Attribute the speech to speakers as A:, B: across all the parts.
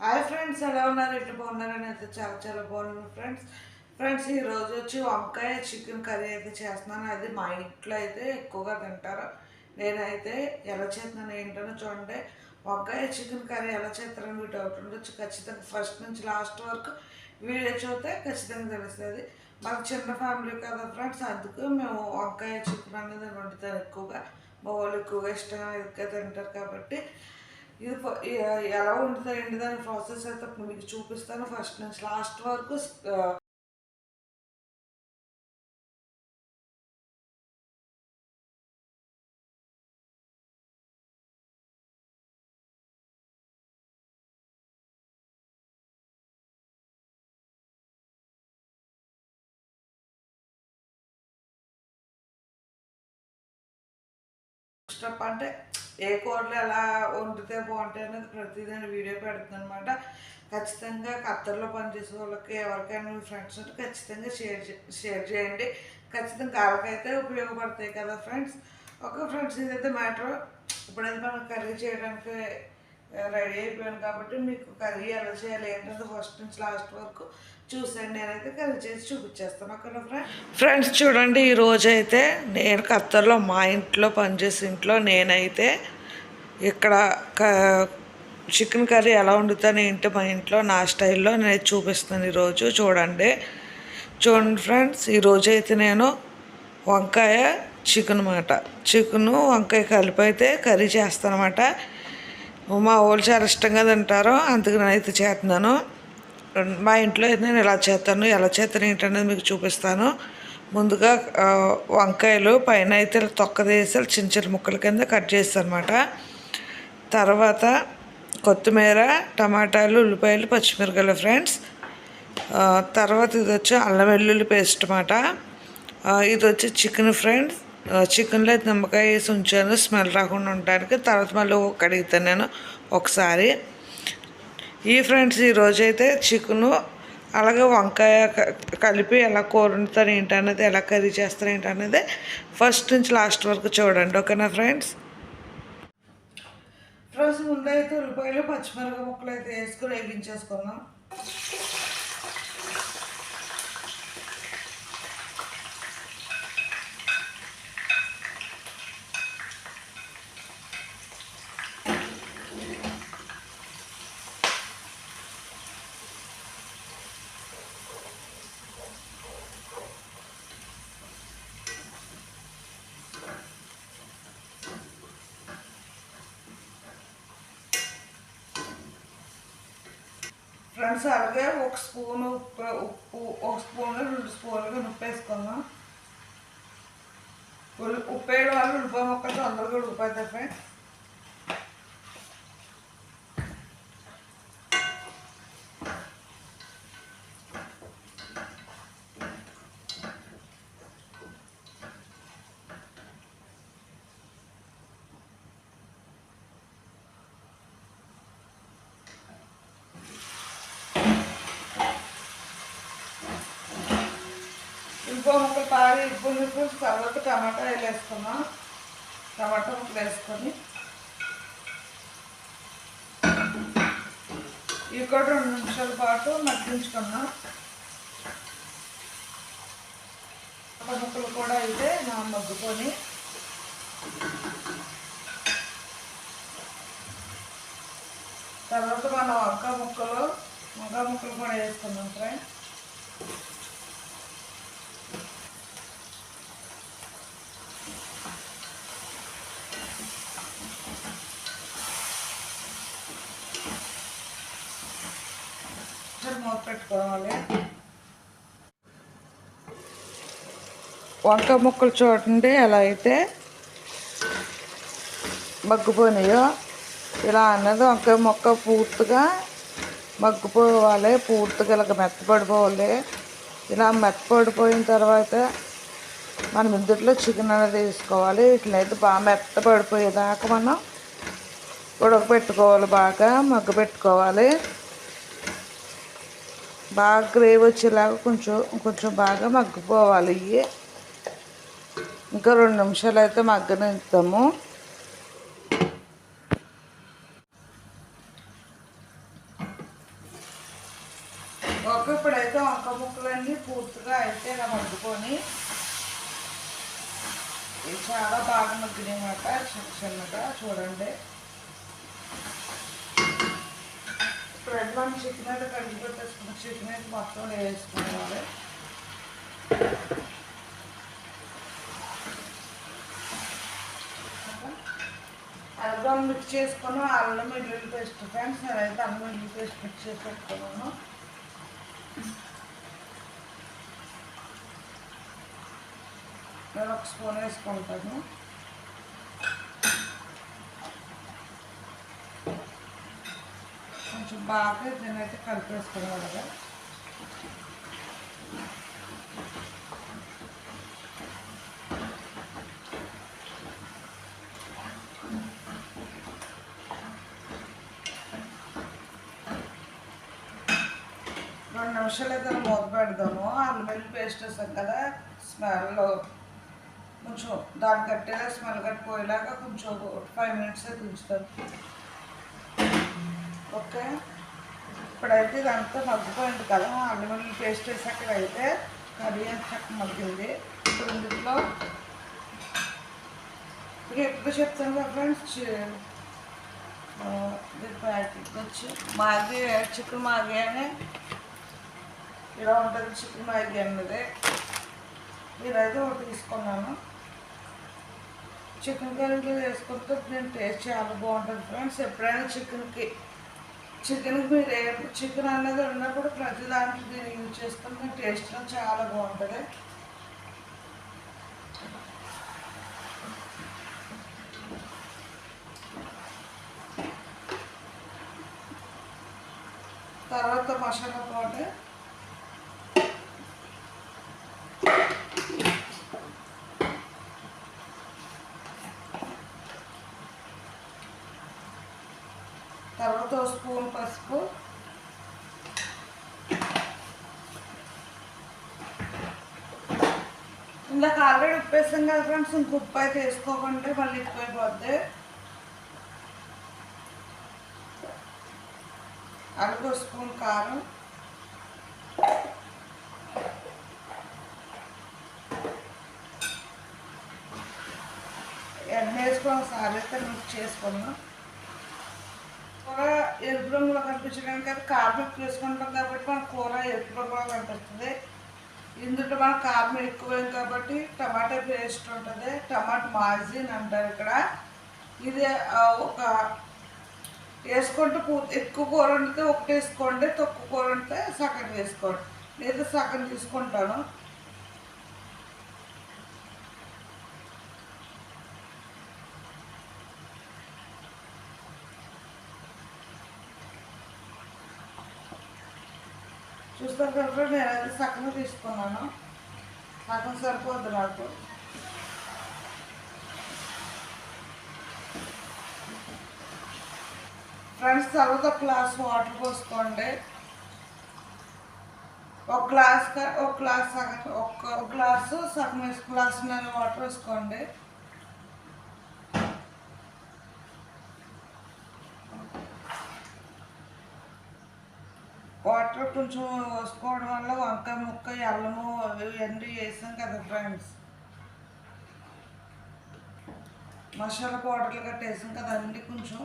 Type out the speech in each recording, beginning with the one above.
A: Hi friends ఎలా ఉన్నారు? ఎట్లా బాగున్నారని అయితే చాలా చాలా బాగున్నాను ఫ్రెండ్స్. ఫ్రెండ్స్ ఈరోజు వచ్చి వంకాయ చికెన్ కర్రీ అయితే చేస్తున్నాను. అది మా ఇంట్లో అయితే ఎక్కువగా తింటారు. నేనైతే ఎలా చేస్తున్నాను ఏంటనో చూడండి. వంకాయ చికెన్ కర్రీ ఎలా చేస్తారని డౌట్ ఉండొచ్చు. ఖచ్చితంగా ఫస్ట్ నుంచి లాస్ట్ వరకు వీడియో చూస్తే ఖచ్చితంగా తెలుస్తుంది. మాకు చిన్న ఫ్యామిలీ కదా ఫ్రెండ్స్ అందుకు మేము వంకాయ చికెన్ అనేది వండుతారు ఎక్కువగా. మా వాళ్ళు ఎక్కువగా ఇష్టంగా ఎక్కువ తింటారు కాబట్టి ఇది ఎలా ఉంటుంది ఏంటి దాని ప్రాసెస్ అయితే మీకు చూపిస్తాను ఫస్ట్ నుంచి. లాస్ట్ వరకు స్టెప్ అంటే ఏ కూరలు ఎలా వండితే బాగుంటాయి అనేది ప్రతిదాని వీడియో పెడుతుంది అనమాట ఖచ్చితంగా ఖత్తర్లో పనిచేసే వాళ్ళకి ఎవరికైనా మీ ఫ్రెండ్స్ ఉంటే ఖచ్చితంగా షేర్ షేర్ చేయండి. ఖచ్చితంగా వాళ్ళకైతే ఉపయోగపడతాయి కదా ఫ్రెండ్స్. ఓకే ఫ్రెండ్స్ ఇదైతే మ్యాటర్ ఇప్పుడైతే మనం కర్రీ చేయడానికి రెడీ అయిపోయాను కాబట్టి మీకు కర్రీ ఎలా చేయాలి ఏంటంటే ఫస్ట్ నుంచి లాస్ట్ వరకు చూసాను నేనైతే కర్రీ చేసి చూపించేస్తాను. ఓకేనా ఫ్రెండ్ ఫ్రెండ్స్ చూడండి ఈ అయితే నేను ఖత్తర్లో మా ఇంట్లో పనిచేసే ఇంట్లో నేనైతే ఇక్కడ క- చికెన్ కర్రీ ఎలా వండుతాను ఏంటి మా ఇంట్లో నా స్టైల్లో నేను చూపిస్తాను ఈరోజు చూడండి. చూడండి ఫ్రెండ్స్ ఈరోజు అయితే నేను వంకాయ చికెన్ అన్నమాట. చికెను వంకాయ కలిపి అయితే కర్రీ చేస్తాను ఉమా మా వాళ్ళు ఇష్టంగా తింటారు అందుకు నేనైతే చేస్తున్నాను మా ఇంట్లో నేను ఎలా చేస్తాను ఎలా చేస్తాను ఏంటనేది మీకు చూపిస్తాను. ముందుగా వంకాయలు పైన అయితే ఇలా తొక్క తీసి చిన్న చిన్న ముక్కల కింద కట్ చేస్తాను అనమాట తర్వాత కొత్తిమీర టమాటాలు ఉల్లిపాయలు పచ్చిమిరకాయలు ఫ్రెండ్స్. తర్వాత ఇది వచ్చి అల్లం వెల్లుల్లి పేస్ట్ అన్నమాట. ఇది వచ్చి చికెన్ ఫ్రెండ్స్. చికెన్లో అయితే నిమ్మకాయ వేసి ఉంచాను స్మెల్ రాకుండా ఉండడానికి తర్వాత మళ్ళీ కడుగుతాను నేను ఒకసారి. ఈ ఫ్రెండ్స్ ఈరోజు అయితే చికెను అలాగే వంకాయ కలిపి ఎలా కూర వండుతారు ఏంటనేది ఎలా కర్రీ చేస్తారు ఏంటనేది ఫస్ట్ నుంచి లాస్ట్ వరకు చూడండి ఓకేనా ఫ్రెండ్స్ ఫ్రెండ్స్ ముందైతే ఉల్లిపాయలు పచ్చిమిరపకాయ ముక్కలు అయితే వేసుకుని వేగించేసుకున్నాం ఫ్రెండ్స్ అలాగే ఒక స్పూన్ ఉప్పు ఉప్పు ఒక స్పూన్ రెండు స్పూన్లుగా ఉప్పు వేసుకుందాం ఉప్పు వేయడం వల్ల ఉల్లిపాయ మొక్కలు తొందరగా ఉడిపోతాయి ఫ్రెండ్స్ ఇంకో ముక్కలు బాగా ఇబ్బంది తర్వాత టమాటా వేసుకున్నాం టమాటా ముక్కలు వేసుకొని. ఇవి కూడా రెండు నిమిషాల పాటు మగ్గించుకున్నాం ముక్కలు కూడా అయితే నా మగ్గుకొని. తర్వాత మనం అక్క ముక్కలు మగ ముక్కలు కూడా వేసుకున్నాం ఫ్రెండ్ ఒకసారి మూత పెట్టుకోవాలి. వంక ముక్కలు చూడండి ఎలా అయితే మగ్గిపోయినాయో. ఇలా అన్నది వంకాయ మొక్క పూర్తిగా మగ్గిపోవాలి పూర్తిగా ఇలాగ మెత్తపడిపోవాలి ఇలా మెత్తపడిపోయిన తర్వాత మనం ఇందులో చికెన్ అనేది వేసుకోవాలి. వీటినైతే బాగా మెత్తపడిపోయేదాకా మనం ఉడకబెట్టుకోవాలి బాగా మగ్గ పెట్టుకోవాలి బాగా గ్రేవీ వచ్చేలాగా కొంచెం కొంచెం బాగా మగ్గిపోవాలి. ఇవి ఇంకా రెండు నిమిషాలు అయితే మగ్గనిస్తాము ఒక ఇప్పుడైతే వంక ముక్కలన్నీ పూర్తిగా అయితే ఇలా మగ్గుకొని చాలా బాగా మగ్గినాయన్నమాట చిన్న చిన్నగా చూడండి. ఇప్పుడు మనం చికెన్ అయితే కడిగి పెట్టేసుకున్న చికెన్ అయితే మొత్తం వేసుకోవాలి అల్లం మిక్స్ చేసుకుని అల్లం వెల్లుల్లి పేస్ట్. ఫ్రెండ్స్ నేనైతే అల్లం వెల్లుల్లి పేస్ట్ మిక్స్ చేసి పెట్టుకున్నాను. నేను ఒక స్పూన్ వేసుకుంటాను. కొంచెం బాగా దీన్ని అయితే కలిపేసుకోవాలి కదా రెండు నిమిషాలు అయితే మూత పెడదాము. అల్లం వెల్లుల్లి పేస్ట్ వేస్తాం కదా స్మెల్ కొంచెం దాని కట్టేలా స్మెల్ కట్టిపోయేలాగా కొంచెం ఫైవ్ మినిట్స్ అయితే ఉంచుతాను. ఓకే. ఇప్పుడైతే ఇదంతా మగ్గిపోయింది కదా అల్లం వెల్లుల్లి పేస్ట్ వేసాక అయితే కర్రీ అంత చక్కగా మగ్గింది. ఇప్పుడు ఇందులో ఇప్పుడు ఎప్పుడు చెప్తాను కదా ఫ్రెండ్స్? ప్యాకెట్ వచ్చి మాగి చికెన్ మాగి అని ఇలా ఉంటుంది చికెన్ మాగి అన్నది. నేనైతే ఒకటి తీసుకున్నాను. చికెన్ కర్రీలో వేసుకుంటే నేను టేస్ట్ చాలా బాగుంటుంది ఫ్రెండ్స్. ఎప్పుడైనా చికెన్కి చికెన్కి మీరు చికెన్ అన్నది ఉన్నప్పుడు ప్రతి దాంట్లో దీన్ని యూజ్ చేసుకుంటే టేస్ట్ చాలా బాగుంటుంది తర్వాత మసాలా పౌడర్ తర్వాత ఒక స్పూన్ పసుపు ఇందాక ఆల్రెడీ ఉప్పు వేసాం కదా ఫ్రెండ్స్ ఇంక ఉప్పు అయితే వేసుకోకుంటే మళ్ళీ ఎక్కువైపోద్ది అడుగు స్పూన్ కారం ఎన్న వేసుకొని ఒకసారి అయితే మిక్స్ చేసుకున్నాం కూర ఎరుపు రంగులో కనిపించడానికి అది కారం ఎక్కువ వేసుకుంటాం కాబట్టి మన కూర ఎరుపు రంగులో కనిపిస్తుంది. ఇందులో మన కారం ఎక్కువైంది కాబట్టి టమాటా పేస్ట్ ఉంటుంది టమాటా మాజిన్ అంటారు ఇక్కడ. ఇది ఒక వేసుకుంటే ఎక్కువ కూర వండితే ఒకటి వేసుకోండి తక్కువ కూర వండితే సగం వేసుకోండి. లేదా సగం తీసుకుంటాను. చూస్తారు కదా నేనైతే సగం తీసుకున్నాను. సగం సరిపోద్ది నాకు. ఫ్రెండ్స్ తర్వాత ఒక గ్లాస్ వాటర్ పోసుకోండి. ఒక గ్లాస్ ఒక గ్లాస్ సగం ఒక గ్లాసు సగం గ్లాస్ నేను వాటర్ వేసుకోండి వాటర్ కొంచెం వేసుకోవడం వల్ల వంకాయ ముక్క అల్లము అవి వేసాం కదా ఫ్రెండ్స్ మసాలా పౌడర్లు గట్ట వేసాం కదా అన్నీ కొంచెం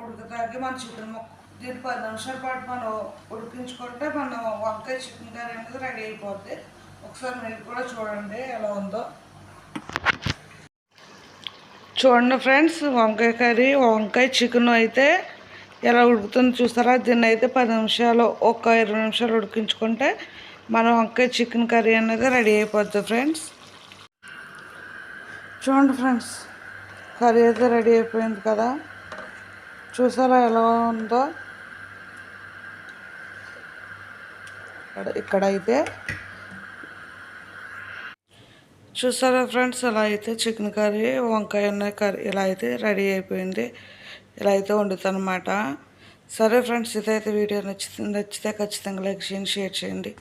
A: ఉడుకుతాకి మన చికెన్ ముక్క దీని పది నిమిషాల పాటు మనం ఉడికించుకుంటే మన వంకాయ చికెన్ కర్రీ అనేది రెడీ అయిపోద్ది. ఒకసారి మీరు కూడా చూడండి ఎలా ఉందో. చూడండి ఫ్రెండ్స్ వంకాయ కర్రీ వంకాయ చికెన్ అయితే ఎలా ఉడుకుతుందో చూస్తారా? దీన్ని అయితే పది నిమిషాలు ఒక ఇరవై నిమిషాలు ఉడికించుకుంటే మన వంకాయ చికెన్ కర్రీ అనేది రెడీ అయిపోద్ది ఫ్రెండ్స్. చూడండి ఫ్రెండ్స్ కర్రీ అయితే రెడీ అయిపోయింది కదా. చూసారా ఎలా ఉందో? ఇక్కడ- ఇక్కడైతే చూసారా ఫ్రెండ్స్ ఇలా అయితే చికెన్ కర్రీ వంకాయ ఉన్న కర్రీ ఇలా అయితే రెడీ అయిపోయింది. ఇలా అయితే వండుతాను అనమాట సరే ఫ్రెండ్స్ ఇదైతే వీడియో నచ్చితే నచ్చితే ఖచ్చితంగా లైక్ చేయండి షేర్ చేయండి.